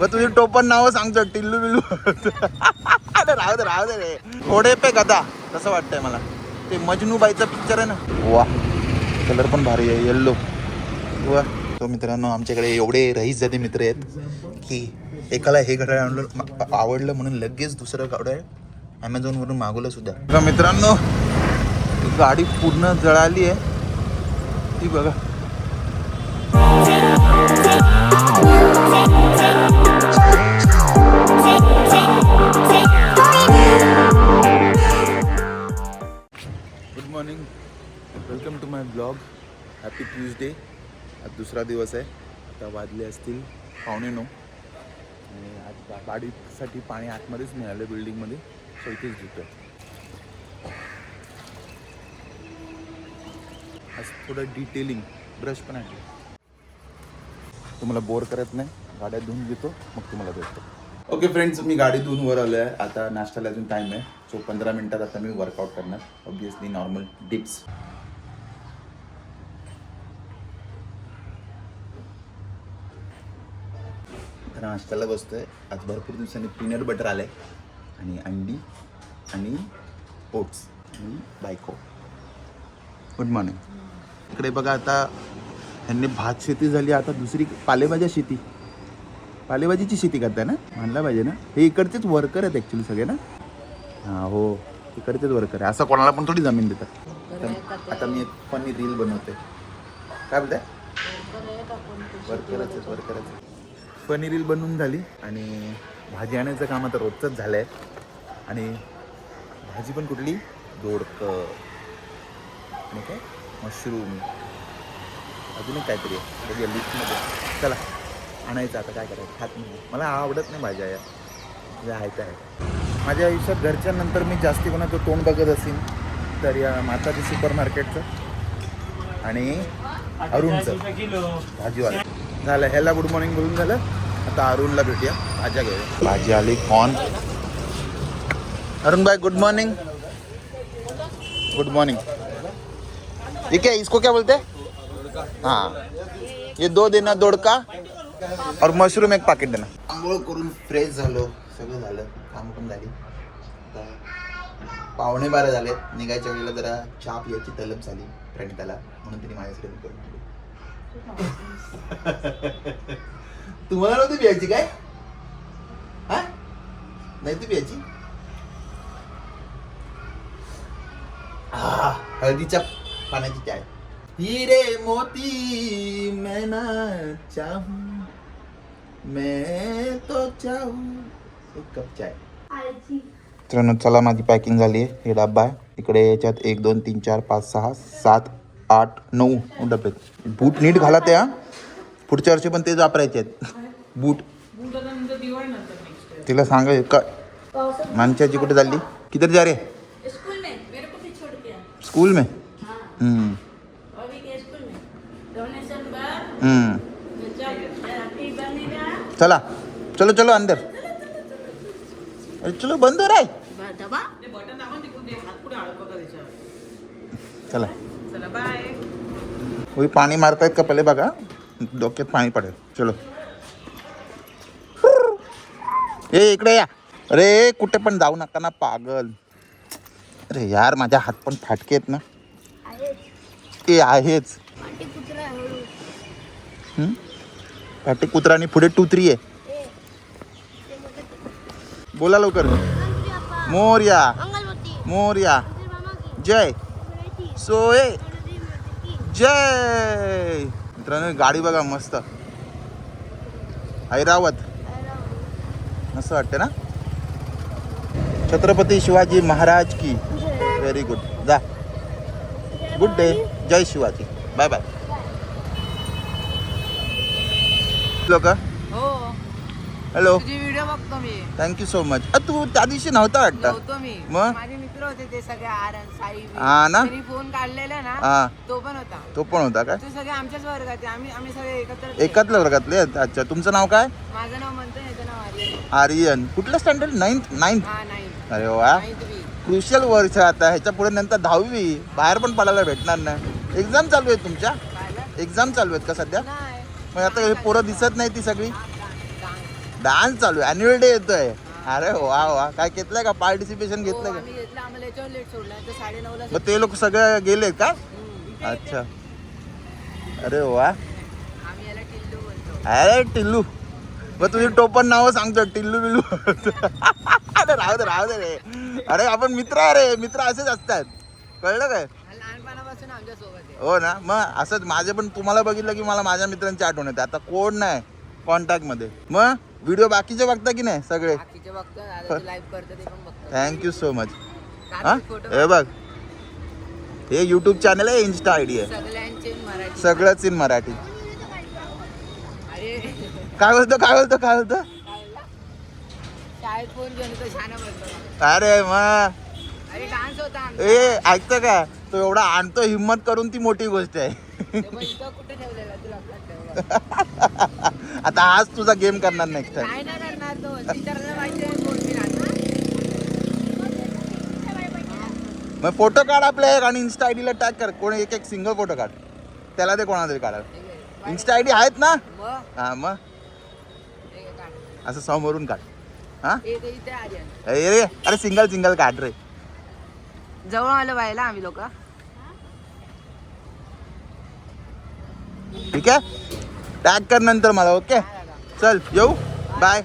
मग तुझी टोपण नाव सांगतो टिल्लू बिल्लू. अरे राहू दे राहू दे रे. थोडे पे गदा. तसं वाटतंय मला? ते मजनूबाईचं पिक्चर आहे ना? वा कलर पण भारी आहे येल्लो वा. तो मित्रांनो आमच्याकडे एवढे रईस जाते मित्र आहेत की एकाला हे घड्याळ आणलं आवडलं म्हणून लगेच दुसरं घड्याळ ॲमेझॉनवरून मागवलं सुद्धा. बघा मित्रांनो गाडी पूर्ण जळाली आहे. ती बघा. Good morning welcome to my blog happy Tuesday आज दुसरा दिवस आहे. आता वाजले असतील पावणे नऊ. आणि आज गाडीसाठी पाणी आतमध्येच मिळालं बिल्डिंगमध्ये. सो इथेच घेतो आज थोडं डिटेलिंग ब्रश पण आहे तुम्हाला बोर करत नाही. गाड्या धुवून घेतो मग तुम्हाला भेटतो. ओके फ्रेंड्स मी गाडी धुवून वर आलो आहे आता नाश्त्याला अजून टाईम आहे. सो पंधरा मिनिटात आता मी वर्कआउट करणार. ऑब्विसली नॉर्मल डिप्स नाश्त्याला नाश्त्याला बसतोय. आज भरपूर दिवसांनी पीनट बटर आलंय. आणि अंडी आणि ओट्स आणि बायको. गुड मॉर्निंग इकडे बघा आता ह्यांनी भात शेती झाली. आता दुसरी पालेभाज्या शेती. पालेभाजीची शेती करताय ना? म्हणला पाहिजे ना? हे इकडचेच वर्कर आहेत ॲक्च्युली सगळे ना? हां हो. इकडचेच वर्कर आहे असं कोणाला पण थोडी जमीन देतात. आता- आता मी एक फनी रील बनवते. काय बोलताय? वर्करच आहेत वर्करच फनी रील बनवून झाली आणि भाजी आणायचं काम आता रोजचंच झालं आहे आणि भाजी पण कुठली? दोडकं. आणि काय? मशरूम. अजून एक काहीतरी आहे. बघूया लिस्टमध्ये चला. आणायचं आता काय करायचं? खात नाही. मला आवडत नाही भाज्या या. जे आहे ते आहे माझ्या आयुष्यात घरच्यानंतर मी जास्ती कोणाचं तोंड बघत असेल तर या माताजी सुपर मार्केटचं आणि अरुणचं भाजीवाला. झालं ह्याला गुड मॉर्निंग बोलून झालं. आता अरुणला भेटूया. भाज्या घेऊया. भाजी आली कॉर्न अरुण भाई गुड मॉर्निंग गुड मॉर्निंग ये क्या इसको क्या बोलते हैं? हाँ. ये दो देना दोडका. और मशरूम एक पाकिट देना। आंघोळ करून फ्रेश झालो सगळं झालं काम पण झाली. पावणे बारा झाले निघायच्या वेळेला जरा चहा पियाची तलब झाली प्रणिताला म्हणून तिने माझ्यासाठी करून दिली. तुम्हाला नव्हती प्यायची काय? हा? नाही ती प्यायची? हळदीच्या पाण्याची चाय. हिरे मोती मैं ना चाहूं मैं तो चाहूं एक कप चाय। मित्रांनो चला माझी पॅकिंग झाली आहे. हे डब्बा आहे. इकडे याच्यात एक दोन तीन चार पाच सहा सात आठ नऊ डबे. बूट नीट घाला त्या पुढच्या वर्षी पण तेच वापरायचे आहेत. बूट. तिला सांगा का माणसाची कुठे चालली? किधर जा रे स्कूल में मेरे को भी छोड़ के आ। स्कूल में हाँ हम्म. चला. चलो चलो अंदर. अरे चलो बंद हो रहा है. दबा चला. वही पाणी मारतायत का पहिले बघा. डोक्यात पाणी पडेल. चलो. ए इकडे या. अरे कुठे पण जाऊ नका ना पागल. अरे यार माझ्या हात पण फाटके आहेत ना. ते आहेच. हम्म? फाटे कुत्रा आणि पुढे टुत्री आहे. बोला लवकर. मोर्या. मोर्या. जय. सोय. जय. मित्रांनो गाडी बघा मस्त. ऐरावत मस्त वाटते ना? छत्रपती शिवाजी महाराज की. व्हेरी गुड जा. गुड डे जय शिवाजी. बाय बाय लोक हो. हॅलो तुझी व्हिडिओ बघतो मी. थँक्यू सो मच तू त्या दिवशी नव्हता वाटतं? नव्हतो मी. मग? माझे मित्र होते ते सगळे साई. हा ना? त्यांनी फोन काढलेला ना हा. तो पण होता. तो पण होता काय ते सगळे आमच्याच वर्गात. आम्ही आम्ही सगळे एकत्र एकातल्या वर्गातले? आहेत? अच्छा. तुमचं नाव काय? माझं नाव म्हणतो याचं नाव आर्यन. आर्यन. कुठलं स्टँडर्ड नाईन्थ नाईन्थ हा नाही अरे वा. क्रुशियल वर्ष आता. ह्याच्या पुढे नंतर दहावी. बाहेर पण पडायला भेटणार नाही. एक्झाम चालू आहे तुमच्या? पाहिलं एक्झाम चालू आहेत का सध्या? नाही मग आता हे पोरं दिसत नाही ती सगळी. डान्स चालू आहे. अॅन्युअल डे येतोय. अरे वा वा. काय घेतलंय का? पार्टिसिपेशन हो, का? घेतलं. नऊला मग ते लोक सगळे गेले का. अच्छा. अरे वा. अरे टिल्लू. मग तुझी टोपण नाव सांगतो. टिल्लू बिल्लू. अरे राहू दे राहू दे रे. अरे आपण मित्र आहे रे. मित्र असेच असतात. कळलं काय? लहानपणापासून आहे. हो ना? मग असंच माझे पण तुम्हाला बघितलं की मला माझ्या मित्रांची आठवण येते. आता कोण नाही कॉन्टॅक्टमध्ये. मग व्हिडिओ बाकीचे बघता की नाही सगळे? बाकीचे बघतो आता लाईव्ह करतो ते पण बघतो थँक्यू सो मच हा? हे बघ. हे युट्यूब चॅनल आहे इन्स्टा आय डी आहे. सगळंच इन मराठी. काय बोलतो काय बोलतो काय बोलतो? अरे मग ए ऐकतं का? तो एवढा आणतो हिंमत करून ती मोठी गोष्ट आहे. आता आज तुझा गेम करणार नेक्स्ट टाइम मग फोटो काढ आपल्या एक आणि इन्स्टा आयडीला टॅग कर. कोण एक एक सिंगल फोटो काढ. त्याला ते कोणाला तरी काढा इन्स्टा आयडी आहेत ना? हा मग. असं समोरून काढ. हा? अरे सिंगल सिंगल काढ रे. जवळ आलं पाहिला आम्ही लोक. ठीक आहे? टॅग कर नंतर मला ओके चल येऊ? Bye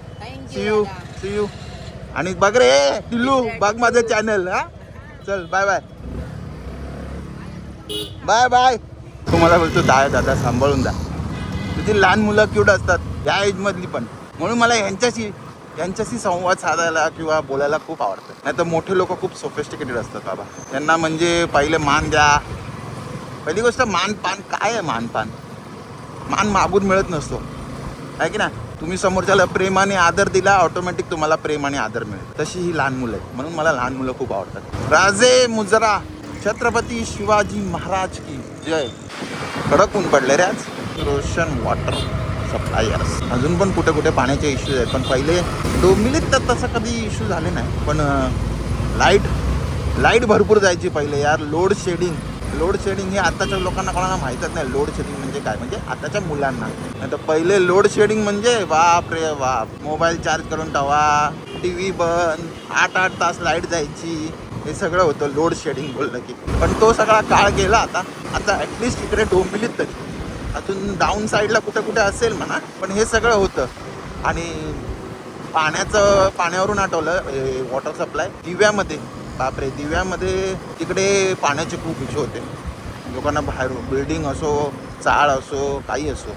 see you see you आणि बघ रे टिल्लू बघ माझं चॅनल हा? चल बाय बाय बाय बाय तुम्हाला बोलतो दाय दादा सांभाळून जा. तिथे लहान मुलं क्यूट असतात या एजमधली पण. म्हणून मला यांच्याशी यांच्याशी संवाद साधायला किंवा बोलायला खूप आवडतं. नाही तर मोठे लोक खूप सोफिस्टिकेटेड असतात बाबा. त्यांना म्हणजे पहिले मान द्या. पहिली गोष्ट मानपान काय आहे मानपान मान मागून मिळत नसतो. आहे की ना तुम्ही समोरच्याला प्रेमाने आदर दिला ऑटोमॅटिक तुम्हाला प्रेम आणि आदर मिळेल. तशी ही लहान मुलं आहेत. म्हणून मला लहान मुलं खूप आवडतात. राजे मुजरा छत्रपती शिवाजी महाराज की जय. कडक ऊन पडले रे आज. रोशन वॉटर सप्लायर्स अजून पण कुठे कुठे पाण्याचे इश्यूज आहेत. पण पहिले डोंबिलीत तर तसं कधी इश्यू झाले नाही. पण लाइट लाइट भरपूर जायची पहिले यार. लोड शेडिंग लोड शेडिंग हे आताच्या लोकांना कोणाला माहीतच नाही. लोड शेडिंग म्हणजे काय? म्हणजे आताच्या मुलांना. नाही तर पहिले लोड शेडिंग म्हणजे बाप रे बाप मोबाईल चार्ज करून ठेवा टी व्ही बंद आठ आठ तास लाइट जायची. हे सगळं होतं लोड शेडिंग बोललं की. पण तो सगळा काळ गेला आता. आता ॲटलिस्ट इकडे डोंबिलीत तरी. अजून डाऊन साईडला कुठे कुठे असेल म्हणा पण हे सगळं होतं. आणि पाण्याचं पाण्यावरून आठवलं वॉटर सप्लाय दिव्यामध्ये. बापरे दिव्यामध्ये तिकडे पाण्याचे खूप इशू होते. लोकांना बाहेर बिल्डिंग असो चाळ असो काही असो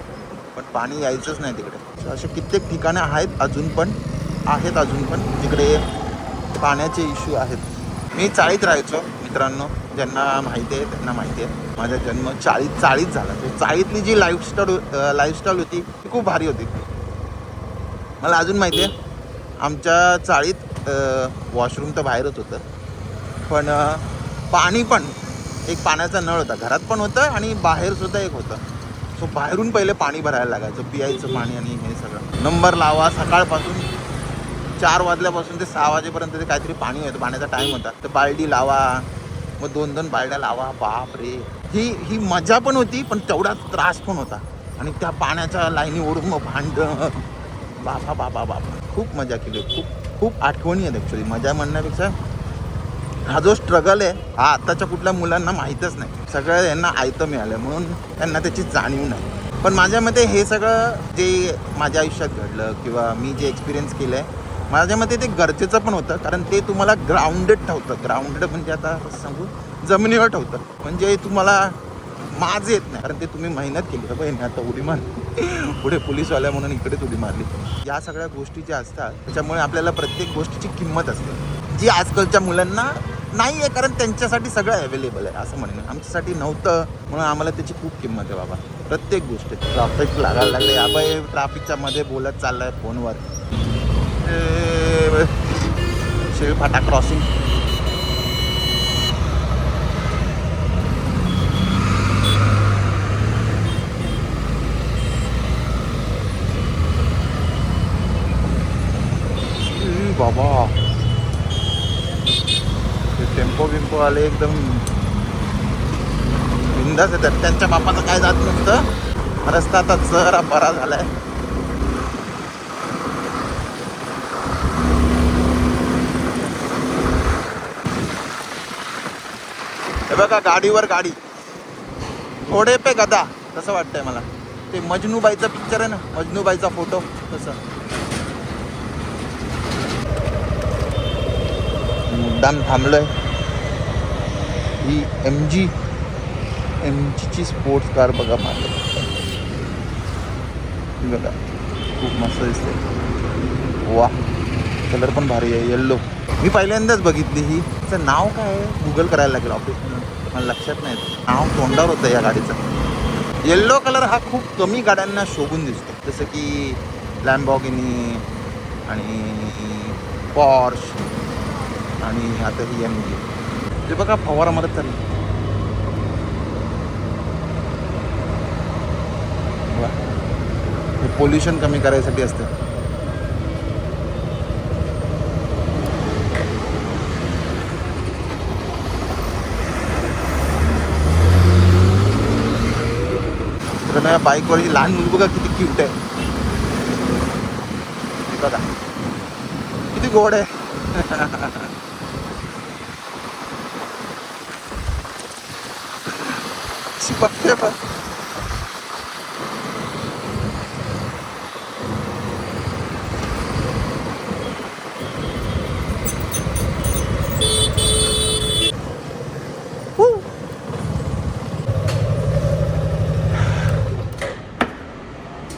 पण पाणी यायचंच नाही तिकडे. असे कित्येक ठिकाणं आहेत अजून पण आहेत अजून पण तिकडे पाण्याचे इश्यू आहेत. मी चाळीत राहायचो मित्रांनो ज्यांना माहिती आहे त्यांना माहिती आहे. माझा जन्म चाळीत चाळीत झाला. तो चाळीतली जी लाईफस्टाईल लाईफस्टाईल होती ती खूप भारी होती. मला अजून माहिती आहे आमच्या चाळीत वॉशरूम तर बाहेरच होतं. पण पाणी पण एक पाण्याचा नळ होता. घरात पण होतं आणि बाहेर सुद्धा एक होतं. सो बाहेरून पहिले पाणी भरायला लागायचं पियायचं पाणी आणि हे सगळं. नंबर लावा सकाळपासून चार वाजल्यापासून ते सहा वाजेपर्यंत ते काहीतरी पाणी होतं पाण्याचा टाईम होता. तर बालडी लावा मग दोन दोन बालड्या लावा बाप रे. ही ही मजा पण होती पण तेवढाच त्रास पण होता. आणि त्या पाण्याच्या लाईनी ओढून मग भांडण. बाबा बाबा बापा. खूप मजा केली. खूप खूप आठवणी आहेत ॲक्च्युली मजा म्हणण्यापेक्षा हा जो स्ट्रगल आहे हा आत्ताच्या कुठल्या मुलांना माहीतच नाही. सगळं यांना आयतं मिळालं म्हणून त्यांना त्याची जाणीव नाही. पण माझ्या मते हे सगळं जे माझ्या आयुष्यात घडलं किंवा मी जे एक्सपिरियन्स केलं आहे माझ्या मते ते गरजेचं पण होतं कारण ते तुम्हाला ग्राउंडेड ठेवतं. ग्राउंडेड म्हणजे आता सांगू जमिनीवर ठेवतं. म्हणजे तुम्हाला माज येत नाही कारण ते तुम्ही मेहनत केली. बाबा यांनी आता उडी मारली. पुढे पोलीसवाल्या म्हणून इकडेच उडी मारली. या सगळ्या गोष्टी ज्या असतात त्याच्यामुळे आपल्याला प्रत्येक गोष्टीची किंमत असते. जी आजकालच्या मुलांना नाही आहे कारण त्यांच्यासाठी सगळं अवेलेबल आहे असं म्हणणं आमच्यासाठी नव्हतं म्हणून आम्हाला त्याची खूप किंमत आहे बाबा. प्रत्येक गोष्ट ट्रॅफिक लागायला लागले आबाई ट्रॅफिकच्या मध्ये बोलत चाललाय फोनवर. ए, शेळफाटा क्रॉसिंग बाबा. टेम्पो बिम्पो आले एकदम बिंदास येतात. त्यांच्या बापाचं काय जात नसतं. रस्ता आता जरा बरा झालाय. हे बघा गाडीवर गाडी. घोडे पे गदा तसं वाटतंय मला. ते मजनूबाईचा पिक्चर आहे ना मजनूबाईचा फोटो तसं. मुद्दाम थांबलोय. ही एम जी एम जीची स्पोर्ट्स कार बघा माझं बघा खूप मस्त दिसते. वा कलर पण भारी आहे येल्लो मी पहिल्यांदाच बघितली ही. त्याचं नाव काय आहे? गुगल करायला लागेल ऑफिसमध्ये मला लक्षात नाही नाव तोंडावर होतं या गाडीचं. येल्लो कलर हा खूप कमी गाड्यांना शोभून दिसतो. जसं की लॅम्बॉगिनी आणि पॉर्श आणि आता ही एम जी ते बघा फवारा मारत चालली हे पोल्युशन कमी करायसाठी असतं. तर बाईकवरची लहान मुली बघा किती क्यूट आहे. बघा किती गोड आहे. चिपकते पण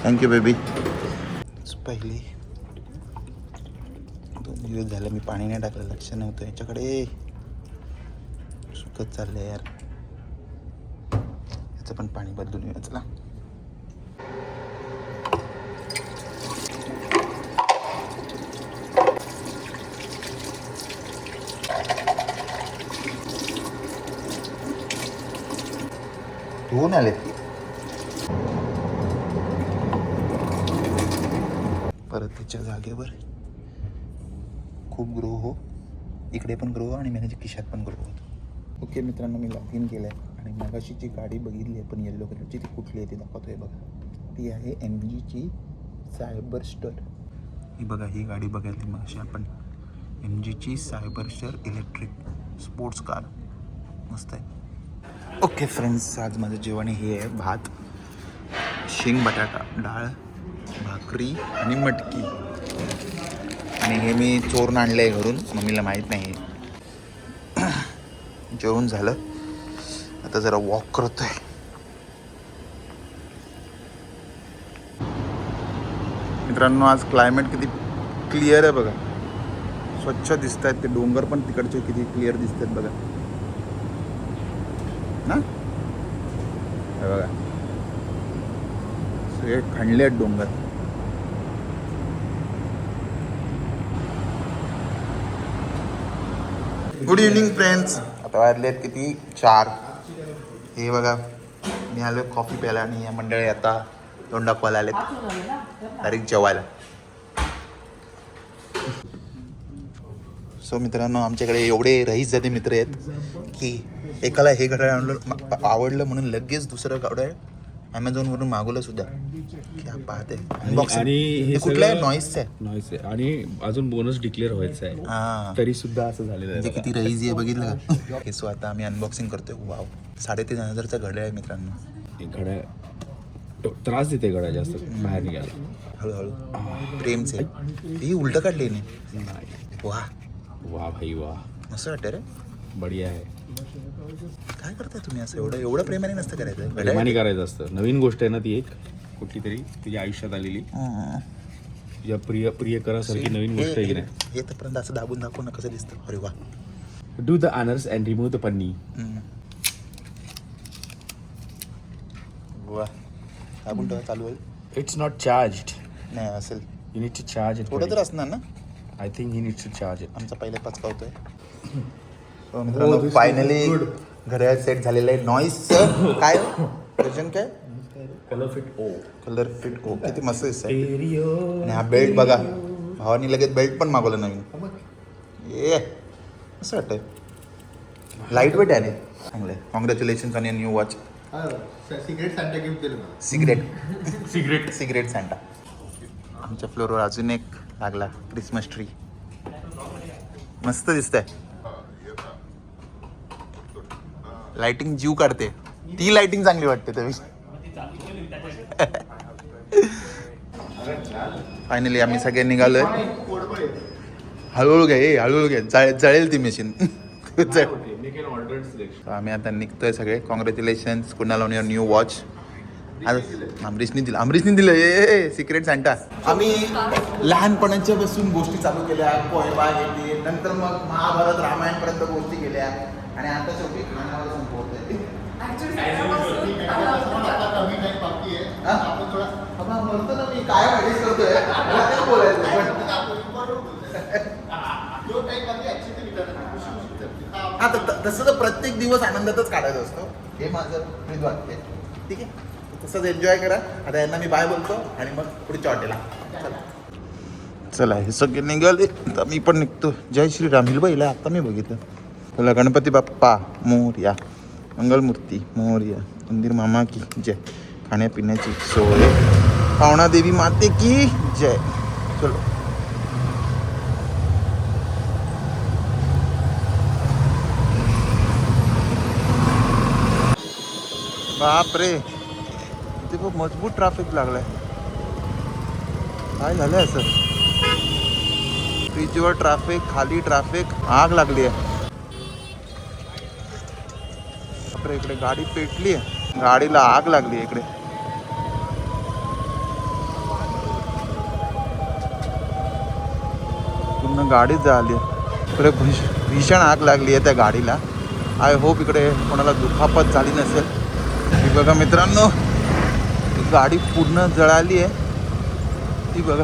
थँक्यू बेबी पहिली दोन दिवस झाले मी पाणी नाही टाकलं लक्ष नव्हतं याच्याकडे. सुकत चाललंय यार. याचं पण पाणी बदलून येऊ चला. धुवून आले परत तिच्या जागेवर. खूप ग्रो हो. इकडे पण ग्रो हो आणि मेघाच्या खिशात पण ग्रो होतो. ओके मित्रांनो मी लॉग इन केलं आहे आणि मगाशी जी गाडी बघितली आहे पण येल्लो कलरची ती कुठली आहे ती दाखवतोय बघा. ती आहे एम जीची सायबर स्टर ही बघा ही गाडी बघायला मगाशी आपण. एम जीची Cyberster electric sports car मस्त आहे. ओके फ्रेंड्स आज माझं जेवण हे आहे भात शेंग बटाटा डाळ भाकरी आणि मटकी. आणि हे मी चोरून आणलं आहे घरून. मम्मीला माहीत नाही जेवण झालं. आता जरा वॉक करतोय. मित्रांनो, आज क्लायमेट किती क्लिअर आहे बघा. स्वच्छ दिसत आहेत ते. डोंगर पण तिकडचे किती क्लिअर दिसत आहेत बघा. ना? बघा. सगळे खणले आहेत डोंगर. गुड इव्हनिंग फ्रेंड्स आता वाजले आहेत किती? चार. हे बघा मी आलो कॉफी प्यायला आणि या मंडळी आता तोंड दाखवायला आले डायरेक्ट जेवायला. सो मित्रांनो आमच्याकडे एवढे रईस जाते मित्र आहेत की एकाला हे घड्याळ आणलं आवडलं म्हणून लगेच दुसरं घड्याळ ॲमेझॉनवरून मागवलं सुद्धा. क्या पाहते आणि हे कुठलं आहे? नॉईस आहे. आणि अजून बोनस डिक्लेअर व्हायचं आहे. हां. तरी सुद्धा असं झालेलं म्हणजे आहे किती रईज आहे बघितलं का? हे सो आता आम्ही अनबॉक्सिंग करतोय. वाव साडेतीन हजारचा घड्याळ आहे मित्रांनो. घड्याळ त्रास देते घड्याळ जास्त बाहेर निघायला. हळूहळू. प्रेमचे ही उलट काढले नाही. वा वा भाई वा मस्त वाटतं रे. बढिया आहे. काय करताय तुम्ही असं? एवढं एवढं प्रेमाने नसतं करायचं. प्रेमाने करायचं असतं. नवीन गोष्ट आहे ना ती एक. कुठली तरी तुझ्या आयुष्यात आलेली. हं. तुझ्या प्रिय प्रियकरासारखी नवीन गोष्ट आहे की हे नाही? हे तोपर्यंत असं दाबून दाखवू ना कसं दिसतं? अरे वा. Do the honours and remove the पन्नी. वा. दाबून ठेवा चालू होईल. इट्स नॉट चार्ज्ड नाही असेल. You need to charge it थोडं तर असणार ना? I think he to charge it आमचा पहिले पचकावतोय. So, मित्रांनो फायनली घड्याळ सेट झालेलं आहे. नॉईसचं काय? वर्जन काय? कलर फिट ओ कलर फिट ओ किती मस्त दिसत आणि हा बेल्ट बघा. भावानी लगेच बेल्ट पण मागवलं नवीन. ये. असं वाटतंय. लाइट वेट आहे रे. चांगलं आहे. Congratulation on your new watch cigarette Santa gift दिलं सिगरेट सिगरेट सिगरेट सँटा आमच्या फ्लोअरवर अजून एक लागला क्रिसमस ट्री मस्त दिसतंय. लाइटिंग जीव काढते. ती लाइटिंग चांगली वाटते तुम्ही फायनली आम्ही सगळे निघालोय. हळूहळू घ्या ए हळूहळू घ्या जळ जळेल ती मशीन आम्ही आता निघतोय सगळे. Congratulations Kunal on your new watch अमरीशनी दिलं. अमरीशनी दिलं. ए सिक्रेट सांगता आम्ही लहानपणाच्या पासून गोष्टी चालू केल्या. पोयबा गेली नंतर मग महाभारत रामायणपर्यंत गोष्टी केल्या आणि आता शेवटी खाण्यावर हा? थोडा बाबा, म्हणतो ना मी काय मॅनेज करतोय? मला तेच बोलायचं? पण. हा, तसं तर प्रत्येक दिवस आनंदातच काढायचा असतो. हे माझं वाक्य ठीक आहे? तसंच एन्जॉय करा. आता यांना मी बाय बोलतो आणि मग पुढच्या हॉटेलला चला हे सगळे निघाले. तर मी पण निघतो. जय श्रीराम हिलबाईला आता मी बघितलं. बोला गणपती बाप्पा मोर्या. मंगलमूर्ती मोर्या. मंदिर मामा की जय. खाण्यापिण्याची सोय. पावणा देवी माते की जय. चलो. बाप रे ते खूप मजबूत ट्रॅफिक लागलाय. काय झालंय असं? ब्रिजवर ट्रॅफिक खाली ट्रॅफिक आग लागली आहे. इकडे गाडी पेटली आहे. गाडीला आग लागली आहे इकडे. पूर्ण गाडीच झाली आहे. इकडे भीषण आग लागली आहे त्या गाडीला. आय होप इकडे कोणाला दुखापत झाली नसेल. ही बघा मित्रांनो गाडी पूर्ण जळाली आहे. ती बघा.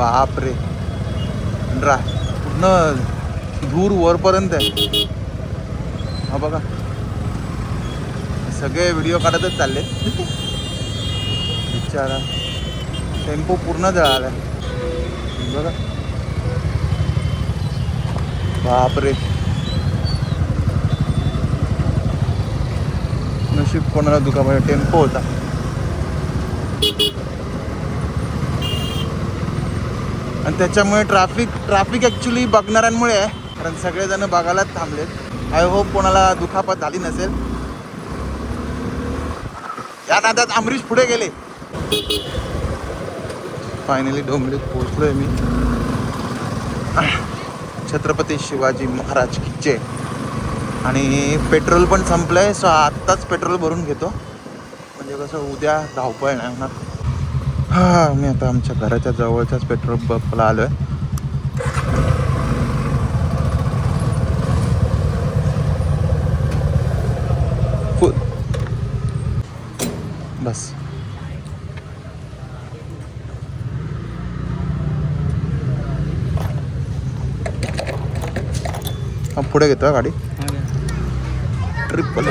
बाप रे ड्रा पूर्ण दूर वरपर्यंत आहे. हा बघा. सगळे व्हिडिओ काढतच चालले. बिचारा. टेम्पो पूर्ण जळाला. बघा. बापरे. नशीब कोणाला दुखापत टेम्पो होता. आणि त्याच्यामुळे ट्रॅफिक ट्रॅफिक ॲक्च्युली बघणाऱ्यांमुळे आहे. कारण सगळेजण बघायलाच थांबलेत. आय होप कोणाला दुखापत झाली नसेल. या नादात अमरीश पुढे गेले. फायनली डोंबलीत पोहोचलोय मी. छत्रपती शिवाजी महाराज की जय. आणि पेट्रोल पण संपलंय सो आत्ताच पेट्रोल भरून घेतो. म्हणजे कसं उद्या धावपळ नाही होणार हा मी आता आमच्या घराच्या जवळच्याच पेट्रोल पंपला आलो आहे फुल. बस. हा पुढे घेतो हा गाडी. ट्रिपल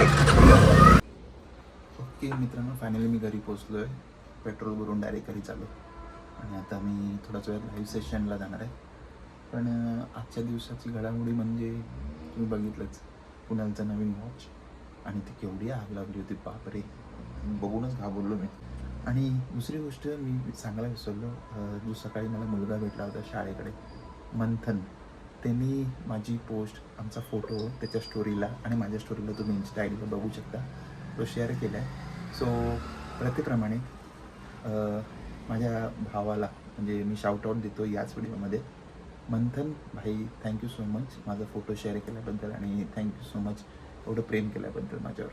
ओके मित्रांनो फायनली मी घरी पोचलो आहे पेट्रोल भरून डायरेक्ट घरी चालू आणि आता मी थोड्याच वेळात लाईव्ह सेशनला जाणार आहे. पण आजच्या दिवसाची घडामोडी म्हणजे तुम्ही बघितलंच. कुणालचा नवीन वॉच आणि ती केवढी आग लागली होती बापरे. बघूनच घाबरलो मी. आणि दुसरी गोष्ट मी सांगायला विसरलो जो सकाळी मला मुलगा भेटला होता शाळेकडे मंथन. त्यांनी माझी पोस्ट आमचा फोटो त्याच्या स्टोरीला आणि माझ्या स्टोरीला तुम्ही इन्स्टा आय डीला बघू शकता. तो शेअर केला आहे सो प्रत्येप्रमाणे माझ्या भावाला म्हणजे मी शाउटआउट देतो याच व्हिडिओमध्ये. मंथन भाई थँक्यू सो मच माझा फोटो शेअर केल्याबद्दल आणि थँक्यू सो मच एवढं प्रेम केल्याबद्दल माझ्यावर.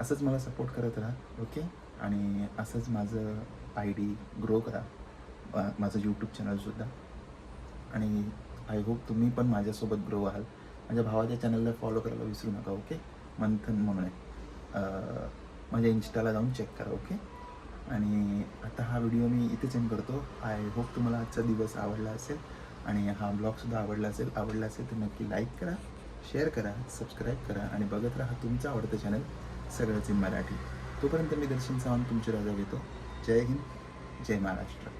असंच मला सपोर्ट करत राहा ओके आणि असंच माझं आय डी ग्रो करा. माझं यूट्यूब चॅनलसुद्धा आणि आय होप तुम्ही पण माझ्यासोबत ग्रो व्हाल. माझ्या भावाच्या चॅनलला फॉलो करायला विसरू नका ओके मंथन म्हणून. आहे माझ्या इन्स्टाला जाऊन चेक करा ओके आणि आता हा व्हिडिओ मी इथेच एंड करतो. आय होप तुम्हाला आजचा दिवस आवडला असेल आणि हा ब्लॉगसुद्धा आवडला असेल आवडला असेल तर नक्की लाईक करा शेअर करा सबस्क्राईब करा आणि बघत राहा तुमचं आवडतं चॅनल सगळंच इन मराठी. तोपर्यंत मी दर्शन सावंत तुमची रजा घेतो. जय हिंद जय महाराष्ट्र.